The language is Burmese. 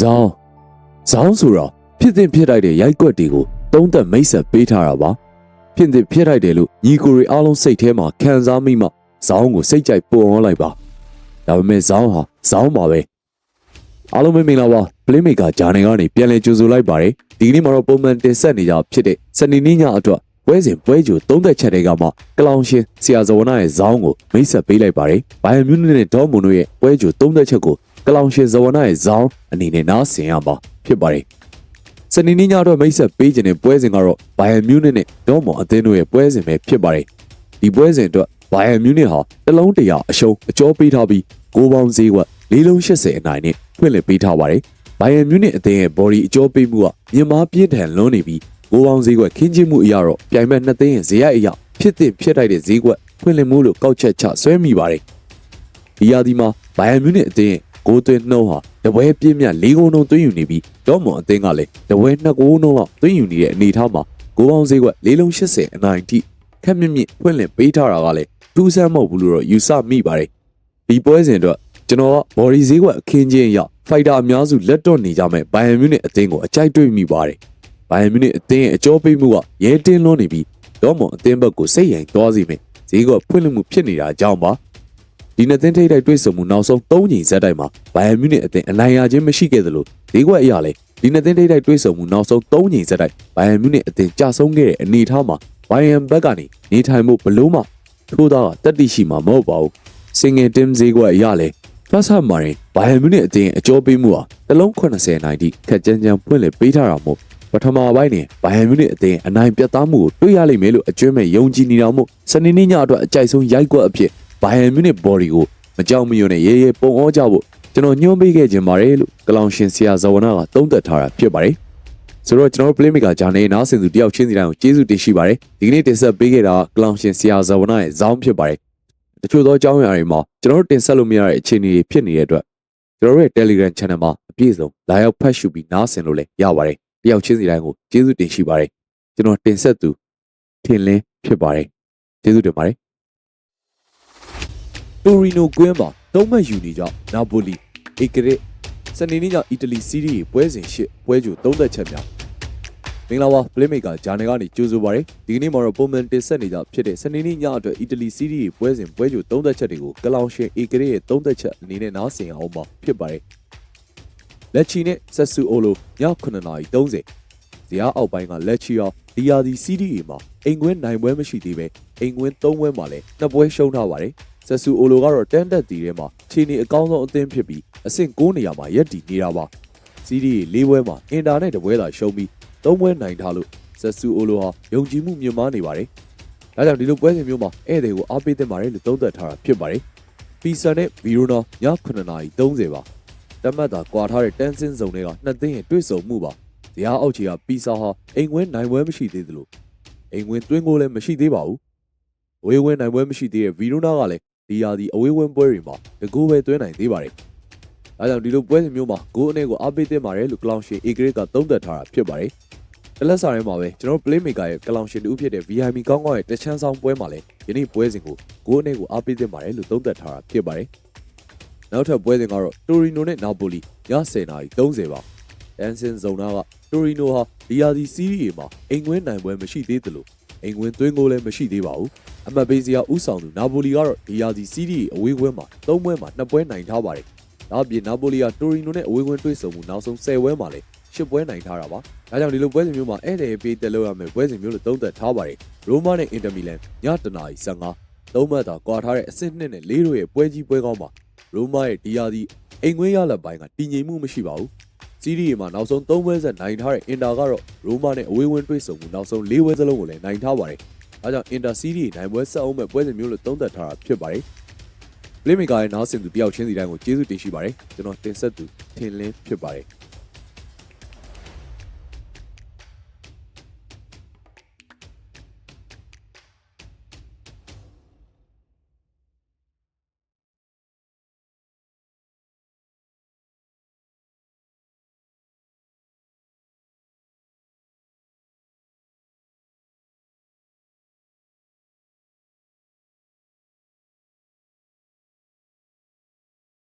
ဇောင်းဇောင်းဆိုတော့ဖြစ်တင်ဖြစ်လိုက်တဲ့ရိုက်ကွက်တွေကိုတုံးသက်မိတ်ဆက်ပေးထားတာပါဖြစ်တင်ဖြစ်လိုက်တယ်လို့ညီကိုရီအားလုံးစိတ်ထဲမှာခံစားမိမှဇောင်းကိုစိတ်ကြိုက်ပုံအောင်လိုက်ပါဒါပေမဲ့ဇောင်းဟာဇောင်းပါပဲအားလုံးပဲမင်္ဂလာပါပလေးမေကာဂျာနယ်ကနေပြန်လည်ကြိုဆိုလိုက်ပါတယ်ဒီကနေ့မှာတော့ပုံမှန်တင်ဆက်နေကြဖြစ်တဲ့စနေနေ့ညအတွက်ပွဲစဉ်ပွဲကြိုသုံးသက်ချက်တွေကမှကလောင်ရှင်ဆရာဇဝနာရဲ့ဇောင်းကိုမိတ်ဆက်ပေးလိုက်ပါတယ်ဘိုင်ယန်မြူးနစ်နဲ့ဒေါ်မွန်တို့ရဲ့ပွဲကြိုသုံးသက်ချက်ကို ကလောင်ရှင်ဇဝနာရဲ့ဇောင်းအနေနဲ့နားဆင်ရမှာဖြစ်ပါတယ်။စနေနေ့ညတော့မိတ်ဆက်ပေးခြင်းတဲ့ပွဲစဉ်ကတော့ဘိုင်ယန်မြူးနစ်နဲ့ဒေါ်မော်အသင်းတို့ရဲ့ပွဲစဉ်ပဲဖြစ်ပါတယ်။ဒီပွဲစဉ်အတွက်ဘိုင်ယန်မြူးနစ်ဟာတစ်လုံးတရာအရှုံးအကျော်ပေးထားပြီးကိုပေါင်းဈေးကွက်၄လုံး80အနိုင်နဲ့ဖွင့်လှစ်ပေးထားပါတယ်။ဘိုင်ယန်မြူးနစ်အသင်းရဲ့ body အကျော်ပေးမှုကမြန်မာပြင်းထန်လွန်းနေပြီးကိုပေါင်းဈေးကွက်ခင်းကျင်းမှုအရာတော့ပြိုင်ဘက်နှစ်သိန်းရဲ့ဈေးရိုက်အရာဖြစ်တဲ့ဖြစ်တိုက်တဲ့ဈေးကွက်ဖွင့်လှစ်မှုလို့ကောက်ချက်ချဆွဲမိပါတယ်။ဒီရာသီမှာဘိုင်ယန်မြူးနစ်အသင်း ရဲ့ဂိုးသွင်းနှုံးဟာတပွဲပြည့်မြတ်၄ဂိုးနှုံးသွင်းယူနေပြီးဒေါ်မွန်အသင်းကလည်းတပွဲ2ဂိုးနှုံးလောက်သွင်းယူနေတဲ့အနေအထားမှာဂိုးပေါင်းဈေးကွက်၄လုံး80အနိုင်ထိခက်မြင့်မြင့်ဖွင့်လှစ်ပေးထားတာကလည်းထူးဆန်းမဟုတ်ဘူးလို့တော့ယူဆမိပါတယ်ဒီပွဲစဉ်အတွက်ကျွန်တော်ကဘော်ဒီဈေးကွက်အခင်းချင်းအရဖိုက်တာအများစုလက်တော့နေကြမဲ့ဘိုင်ယန်မြူးနစ်အသင်းကိုအကြိုက်တွေ့မိပါတယ်ဘိုင်ယန်မြူးနစ်အသင်းရဲ့အကျော်ပေးမှုကရဲတင်းလွန်းနေပြီးဒေါ်မွန်အသင်းဘက်ကိုစိတ်ရင်သွားစီမယ်ဈေးကွက်ဖွင့်လှစ်မှုဖြစ်နေတာကြောင့်ပါ ဒီနှစ်သင်းထိပ်တိုက်တွေ့ဆုံမှုနောက်ဆုံး၃ချိန်ဇက်တိုက်မှာဘိုင်ယန်မြူးနစ်အသင်းအနိုင်ရခြင်းမရှိခဲ့သလိုဈေးကွက်အရလည်းဒီနှစ်သင်းထိပ်တိုက်တွေ့ဆုံမှုနောက်ဆုံး၃ချိန်ဇက်တိုက်ဘိုင်ယန်မြူးနစ်အသင်းကြဆုံးခဲ့တဲ့အနေအထားမှာဘိုင်ယန်ဘက်ကနေနေထိုင်မှုဘလို့မှထိုးသားကတက်တိရှိမှာမဟုတ်ပါဘူးစင်ငယ်တင်းဈေးကွက်အရလည်းဖတ်ဆာမာရင်ဘိုင်ယန်မြူးနစ်အသင်းအကျော်ပေးမှုဟာတစ်လုံး80နိုင်တိခက်ကြမ်းကြမ်းဖွင့်လှစ်ပေးထားတာမို့ပထမပိုင်းနေဘိုင်ယန်မြူးနစ်အသင်းအနိုင်ပြတ်သားမှုကိုတွေ့ရလိမ့်မယ်လို့အကျွမ်းမဲ့ယုံကြည်နေတာမို့စနေနေ့ညအတွက်အကြိုက်ဆုံးရိုက်ကွက်အဖြစ် ဘိုင်ယန်မြူးနစ်ဘော်ဒီကိုမကြောက်မရွံ့နဲ့ရဲရဲပုံဩကြဖို့ကျွန်တော်ညွှန်ပေးခဲ့ခြင်းပါတယ်လို့ကလောင်ရှင်ဆရာဇဝနာကသုံးသပ်ထားတာဖြစ်ပါတယ်ဆိုတော့ကျွန်တော်တို့ playmaker ဂျာနယ်နားဆင်သူတယောက်ချင်းစီတိုင်းကိုကျေးဇူးတင်ရှိပါတယ်ဒီကနေ့တင်ဆက်ပေးခဲ့တာကလောင်ရှင်ဆရာဇဝနာရဲ့ဇောင်းဖြစ်ပါတယ်တချို့သောအကြောင်းအရာတွေမှာကျွန်တော်တို့တင်ဆက်လို့မရတဲ့အခြေအနေတွေဖြစ်နေတဲ့အတွက်ကျွန်တော်တို့ရဲ့ Telegram channel မှာအပြည့်စုံလာရောက်ဖတ်ရှုပြီးနားဆင်လို့လည်းရပါတယ်တယောက်ချင်းစီတိုင်းကိုကျေးဇူးတင်ရှိပါတယ်ကျွန်တော်တင်ဆက်သူထင်လင်းဖြစ်ပါတယ်ကျေးဇူးတင်ပါတယ် တိုရီနိုကွင်းမှာသုံးမှတ်ယူနေကြနာပိုလီအေကရစ်စနေနေ့ကအီတလီစီးရီးပွဲစဉ်ရှစ်ပွဲကြိုသုံးသက်ချက်များမင်္ဂလာပါပလေးမေကာဂျာနယ်ကနေကြိုဆိုပါရစေဒီကနေ့မှာတော့ပုံမှန်တင်ဆက်နေကြဖြစ်တဲ့စနေနေ့ညအတွက်အီတလီစီးရီးပွဲစဉ်ပွဲကြိုသုံးသက်ချက်တွေကိုကလောင်ရှင်အေကရစ်ရဲ့သုံးသက်ချက်အနေနဲ့နားဆင်အောင်ပါဖြစ်ပါတယ်လက်ချီနဲ့ဆက်ဆူအိုလိုည9:30ဇရာအောက်ပိုင်းကလက်ချီအောင်ဒီယာဒီစီးရီးမှာအိမ်ကွင်းနိုင်ပွဲမရှိသေးပဲအိမ်ကွင်း၃ပွဲမှာလည်းနှစ်ပွဲရှုံးထားပါတယ် ဆက်ဆူအိုလိုကတော့တန်တက်တီထဲမှာခြေနေအကောင်းဆုံးအသင်းဖြစ်ပြီးအဆင့်9နေရာမှာရက်တည်နေတာပါစီးရီး၄ပွဲမှာအင်တာနက်တပွဲသာရှုံးပြီး၃ပွဲနိုင်ထားလို့ဆက်ဆူအိုလိုဟာယုံကြည်မှုမြင့်မားနေပါတယ်ဒါကြောင့်ဒီလိုပွဲစဉ်မျိုးမှာဧည့်သည်ကိုအားပေးသင့်ပါတယ်လို့သုံးသပ်ထားတာဖြစ်ပါတယ်ပီဆာနဲ့ဗီရိုနာည9:30ပါတမတ်တာကွာထားတဲ့တန်းစင်းစုံတွေကနှစ်သိန်းရဲ့တွေ့ဆုံမှုပါဇရာအောက်ချီကပီဆာဟာအိမ်ဝင်းနိုင်ပွဲမရှိသေးသလိုအိမ်ဝင်းတွင်းကိုလည်းမရှိသေးပါဘူးဝေးဝင်းနိုင်ပွဲမရှိသေးတဲ့ဗီရိုနာကလည်း ဒီယာဒီအဝေးဝင်းပွဲတွေမှာတကူပဲသွင်းနိုင်သေးပါတယ်။ဒါကြောင့်ဒီလိုပွဲစဉ်မျိုးမှာဂိုးအနေကိုအားပေးသင့်ပါတယ်လို့ကလောင်ရှင်အေဂရစ်ကသုံးသပ်ထားတာဖြစ်ပါတယ်။တလက်စာထဲမှာပဲကျွန်တော် playmaker ရဲ့ကလောင်ရှင်တူဖြစ်တဲ့ VIM ကောင်းကောင်းရဲ့တချမ်းဆောင်ပွဲမှာလည်းယနေ့ပွဲစဉ်ကိုဂိုးအနေကိုအားပေးသင့်ပါတယ်လို့သုံးသပ်ထားတာဖြစ်ပါတယ်။နောက်ထပ်ပွဲစဉ်ကတော့တိုရီနိုနဲ့နာပိုလီည10:30ပါ။ဒန်ဆင်ဇုံနာကတိုရီနိုဟာဒီယာဒီစီးရီးမှာအိမ်ကွင်းနိုင်ပွဲမရှိသေးသလိုအိမ်ကွင်းသွင်းကိုလည်းမရှိသေးပါဘူး။ အမတ်ပေးစရာဥဆောင်သူနာပိုလီကတော့ဒီယာစီစီးရီအဝေးကွင်းမှာ၃ပွဲမှာ၂ပွဲနိုင်ထားပါတယ်။ဒါ့အပြင်နာပိုလီကတိုရီနိုနဲ့အဝေးကွင်းတွေ့ဆုံမှုနောက်ဆုံး၁၀ပွဲမှာလည်း၈ပွဲနိုင်ထားတာပါ။ဒါကြောင့်ဒီလိုပွဲစဉ်မျိုးမှာဧည့်သည်ပေးတက်လို့ရမယ်ပွဲစဉ်မျိုးလို့သုံးသပ်ထားပါတယ်။ရိုမာနဲ့အင်တာမီလန်ညတနာရီ15သုံးမှတ်သာကွာထားတဲ့အဆင့်2နဲ့၄တို့ရဲ့ပွဲကြီးပွဲကောင်းမှာရိုမာရဲ့ဒီယာစီအိမ်ကွင်းရလက်ပိုင်းကတည်ငြိမ်မှုမရှိပါဘူး။စီးရီးမှာနောက်ဆုံး၃ပွဲဆက်နိုင်ထားတဲ့အင်တာကတော့ရိုမာနဲ့အဝေးဝင်တွေ့ဆုံမှုနောက်ဆုံး၄ပွဲစလုံးကိုလည်းနိုင်ထားပါတယ်။ ဒါကြောင့်အင်တာစီးရီးနိုင်ပွဲဆက်အောင်မဲ့ပွဲစဉ်မျိုးလို့သုံးသပ်ထားတာဖြစ်ပါတယ်။ Playmaker ရဲ့နားဆင်သူတယောက်ချင်းစီတိုင်းကိုကျေးဇူးတင်ရှိပါတယ်။ကျွန်တော်တင်ဆက်သူထင်လင်းဖြစ်ပါတယ်။